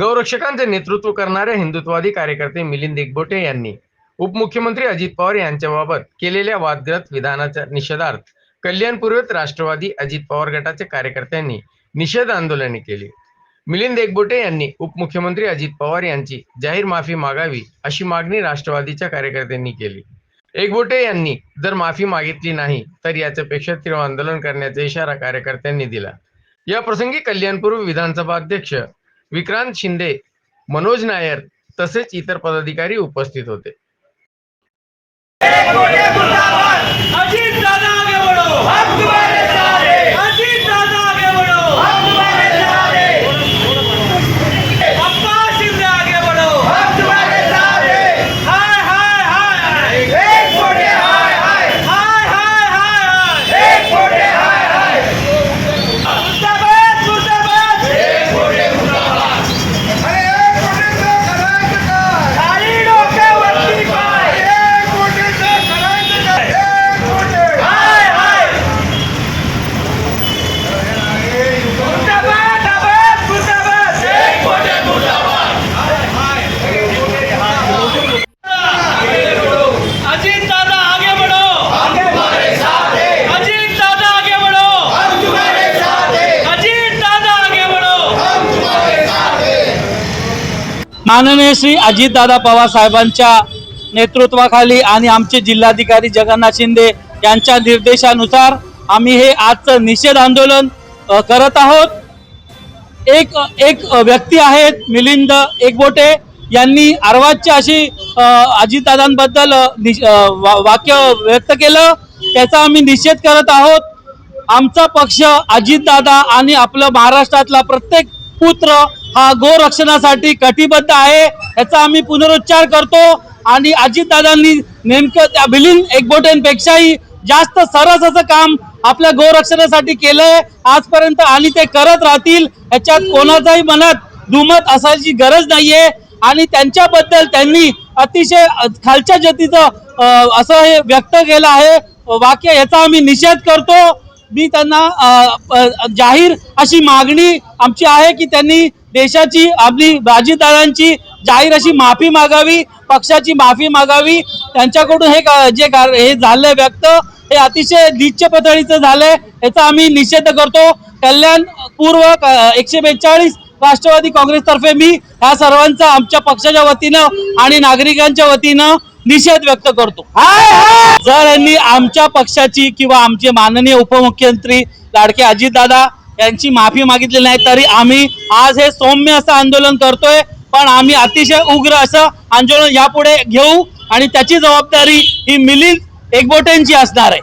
गौरक्षकांचे नेतृत्व करणारे हिंदुत्ववादी कार्यकर्ते मिलिंद एकबोटे यांनी उपमुख्यमंत्री अजित पवार यांच्याबाबत केलेल्या वादग्रस्त विधानाच्या निषेधार्थ कल्याणपूर्वेत राष्ट्रवादी अजित पवार गटाच्या कार्यकर्त्यांनी निषेध आंदोलने केली. मिलिंद एकबोटे यांनी उपमुख्यमंत्री अजित पवार यांची जाहीर माफी मागावी अशी मागणी राष्ट्रवादीच्या कार्यकर्त्यांनी केली. एकबोटे यांनी जर माफी मागितली नाही तर याच्यापेक्षा तीव्र आंदोलन करण्याचा इशारा कार्यकर्त्यांनी दिला. या प्रसंगी कल्याणपूर्व विधानसभा अध्यक्ष विक्रांत शिंदे मनोज नायर तसेच इतर पदाधिकारी उपस्थित होते. माननीय श्री अजितदादा पवार साहेबांच्या नेतृत्वाखाली आणि आमचे जिल्हाधिकारी जगन्नाथ शिंदे यांच्या निर्देशानुसार आम्ही हे आजचं निषेध आंदोलन करत आहोत. एक एक व्यक्ती आहेत मिलिंद एकबोटे यांनी अर्वाजच्या अशी अजितदादांबद्दल वा- वाक्य व्यक्त केलं. त्याचा आम्ही निषेध करत आहोत. आमचा पक्ष अजितदादा आणि आपलं महाराष्ट्रातला प्रत्येक पुत्र हा गोरक्षणासाठी कटिबद्ध आहे याचा आम्ही पुनरुच्चार करतो. आणि अजितदादांनी नेमकं त्या मिलिंद एकबोटेंपेक्षाही जास्त सरस असं काम आपल्या गोरक्षणासाठी केलंय. आजपर्यंत आणि ते करत राहतील याच्यात कोणाचाही मनात दुमत असायची गरज नाहीये. आणि त्यांच्याबद्दल त्यांनी अतिशय खालच्या जातीचं असं हे व्यक्त केलं आहे. वाक्य याचा आम्ही निषेध करतो. मी त्यांना जाहीर अशी मागणी आमची आहे की त्यांनी देशाची आपली बाजीदारांची जाहीर अशी माफी मागावी पक्षाची माफी मागावी. त्यांच्याकडून हे का- जे कार- हे झालंय व्यक्त हे अतिशय नीच पातळीचं झालंय याचा आम्ही निषेध करतो. कल्याण पूर्व एकशे बेचाळीस राष्ट्रवादी काँग्रेसतर्फे मी ह्या सर्वांचा आमच्या पक्षाच्या वतीनं आणि नागरिकांच्या वतीनं निषेध व्यक्त करतो. जर यांनी आमच्या पक्षाची किंवा आमचे माननीय उपमुख्यमंत्री लाडके अजितदादा यांची माफी मागितली नाही तरी आम्ही आज हे सौम्य असं आंदोलन करतोय पण आम्ही अतिशय उग्र असं आंदोलन यापुढे घेऊ आणि त्याची जबाबदारी ही मिलिंद एकबोटेंची असणार आहे.